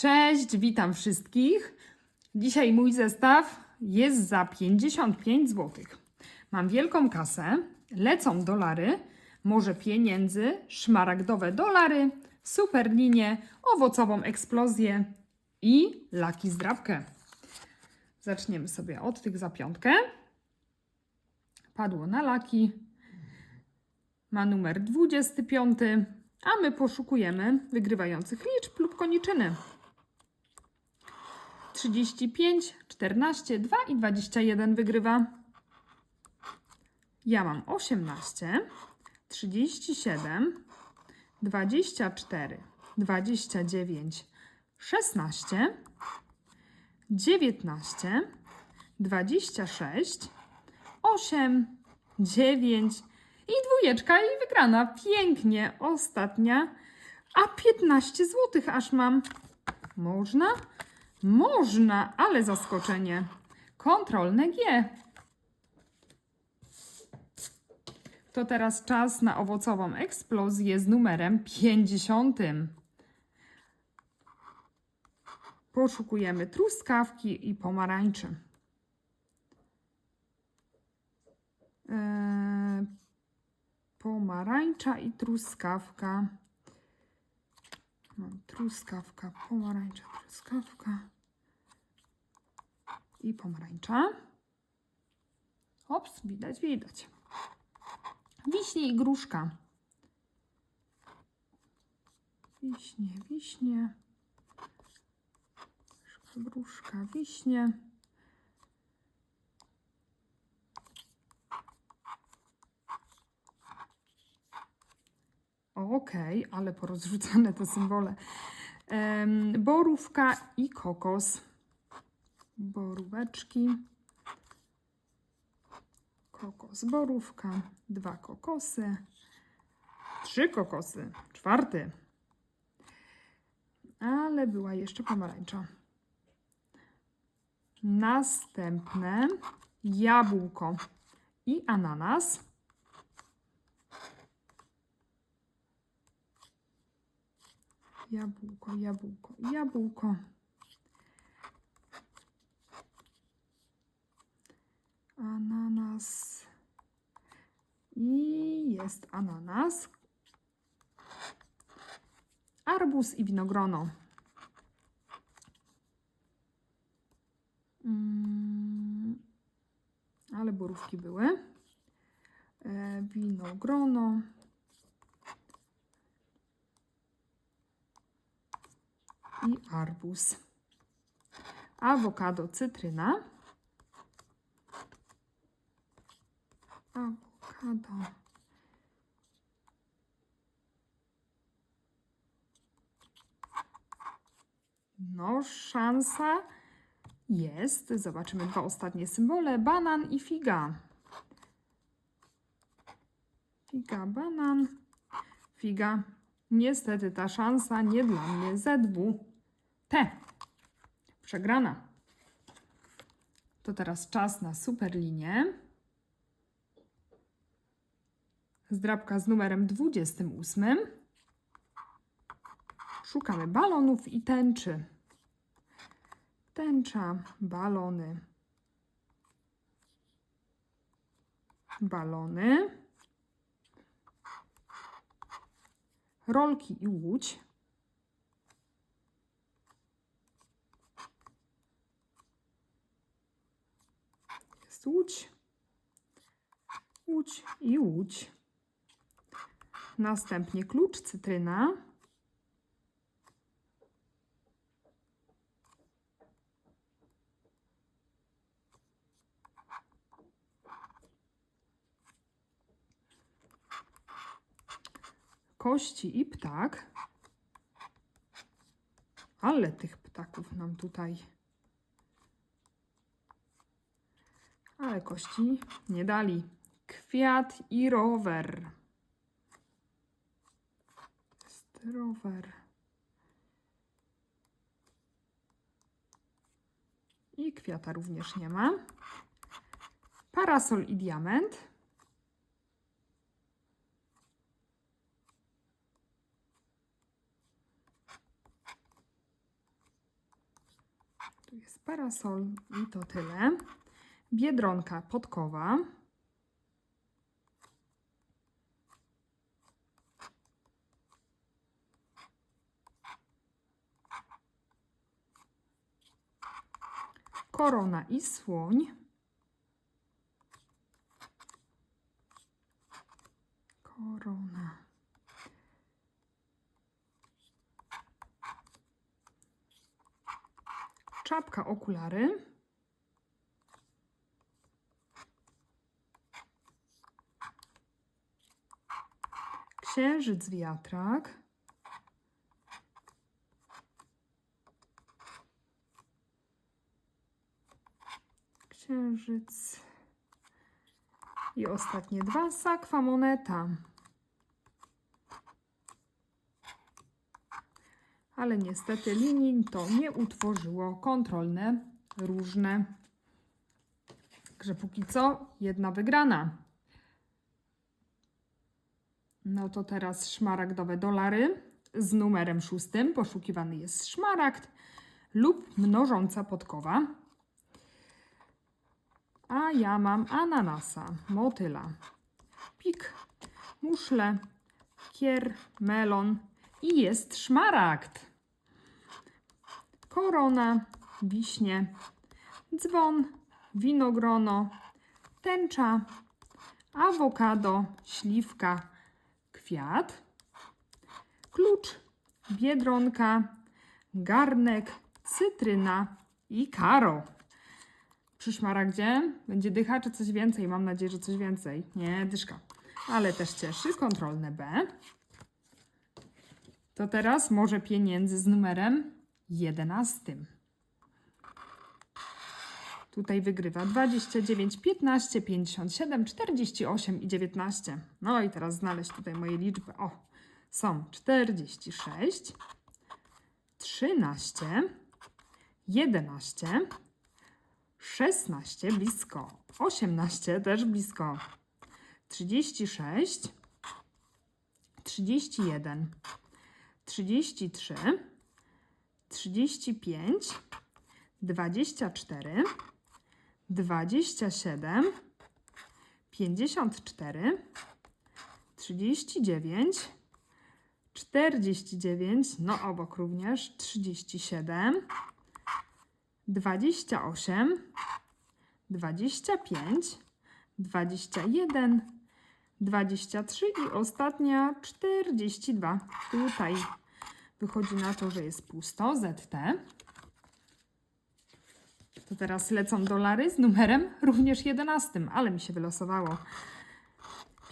Cześć, witam wszystkich. Dzisiaj mój zestaw jest za 55 zł. Mam wielką kasę, lecą dolary, morze pieniędzy, szmaragdowe dolary, super linię, owocową eksplozję i laki zdrabkę. Zaczniemy sobie od tych za piątkę. Padło na laki. Ma numer 25, a my poszukujemy wygrywających liczb lub koniczyny. 35, 14, 2 i 21 wygrywa. Ja mam 18, 37, 24, 29, 16, 19, 26, 8, 9 i dwójeczka i wygrana. Pięknie. Ostatnia. A 15 zł aż mam. Można? Można, ale zaskoczenie. Kontrolne G. To teraz czas na owocową eksplozję z numerem 50. Poszukujemy truskawki i pomarańczy. Eee, pomarańcza i truskawka. Truskawka, pomarańcza, truskawka i pomarańcza. Ops, widać, widać. Wiśnie i gruszka. Wiśnie, wiśnie. Gruszka, wiśnie. Okej, ale porozrzucane te symbole. Em, borówka i kokos. Boróweczki. Kokos, borówka. Dwa kokosy. Trzy kokosy. Czwarty. Ale była jeszcze pomarańcza. Następne jabłko i ananas. Jabłko, jabłko, jabłko. Ananas. I jest ananas. Arbuz i winogrono. Mm, ale borówki były. E, winogrono. i arbuz. Awokado, cytryna. Awokado. No, szansa jest. Zobaczymy dwa ostatnie symbole: banan i figa. Figa, banan, figa. Niestety ta szansa nie dla mnie. ZW. T. Przegrana. To teraz czas na super linię. Zdrabka z numerem 28. Szukamy balonów i tęczy. Tęcza, balony. Balony. Rolki i łódź. Jest łódź. Łódź i łódź. Następnie klucz, cytryna. Kości i ptak. Ale tych ptaków nam tutaj. Ale kości nie dali. Kwiat i rower. Jest rower. I kwiata również nie ma. Parasol i diament. Tu jest parasol i to tyle. Biedronka podkowa. Korona i słoń. Korona. Czapka, okulary. Księżyc, wiatrak. Księżyc. I ostatnie dwa. Sakwa, moneta. Ale niestety linii to nie utworzyło kontrolne, różne. Także póki co jedna wygrana. No to teraz szmaragdowe dolary z numerem szóstym. Poszukiwany jest szmaragd lub mnożąca podkowa. A ja mam ananasa, motyla, pik, muszle, kier, melon i jest szmaragd. Korona, wiśnie, dzwon, winogrono, tęcza, awokado, śliwka, kwiat, klucz, biedronka, garnek, cytryna i karo. Przy szmaragdzie będzie dycha czy coś więcej? Mam nadzieję, że coś więcej. Nie, dyszka. Ale też cieszy. Kontrolne B. To teraz może pieniędzy z numerem 11. Tutaj wygrywa 29, 15, 57, 48 i 19. No i teraz znaleźć tutaj moje liczby. O, są 46, 13, 11, 16 blisko, 18 też blisko, 36, 31, 33, 35, 24, 27, 54, 39, 49, no obok również. 37, 28, 25, 21, 23 i ostatnia 42. Tutaj wychodzi na to, że jest pusto, ZT. To teraz lecą dolary z numerem również 11, ale mi się wylosowało.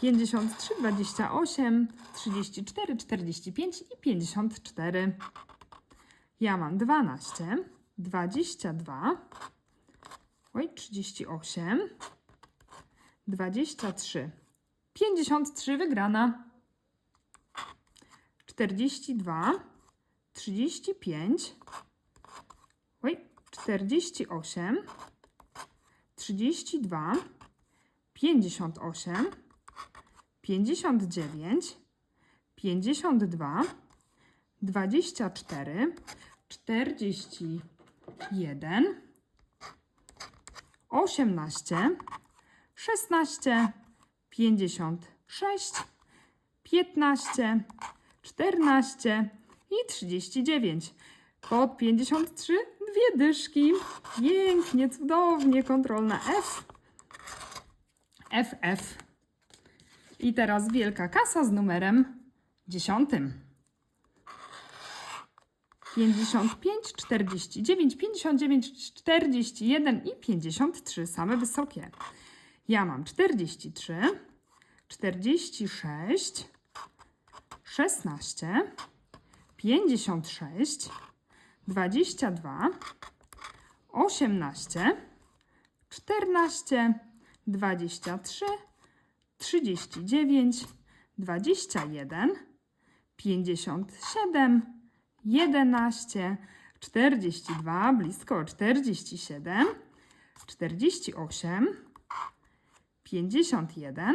53, 28, 34, 45 i 54. Ja mam 12, 22, oj, 38, 23, 53 wygrana, 42, 35, oj, 48, 32, 58, 59, 52, 24, 41, 18, 16, 56, 15, 14 i 39. Kod 53, dwie dyszki. Pięknie, cudownie, kontrolna F. FF. I teraz wielka kasa z numerem 10. 55, 49, 59, 41 i 53, same wysokie. Ja mam 43, 46, 16, 56, 22, 18, 14, 23, 39, 21, 57, 11, 42, blisko 47, 48, 51,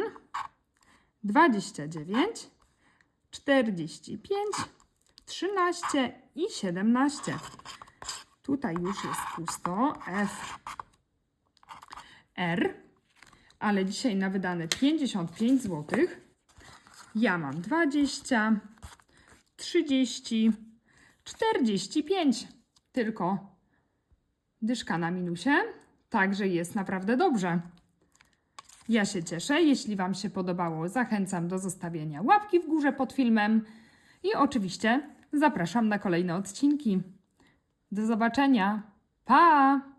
29, 45, 13 i 17. Tutaj już jest pusto. F, R, ale dzisiaj na wydane 55 zł. Ja mam 20, 30, 45. Tylko dyszka na minusie, także jest naprawdę dobrze. Ja się cieszę. Jeśli Wam się podobało, zachęcam do zostawienia łapki w górze pod filmem i oczywiście zapraszam na kolejne odcinki. Do zobaczenia. Pa!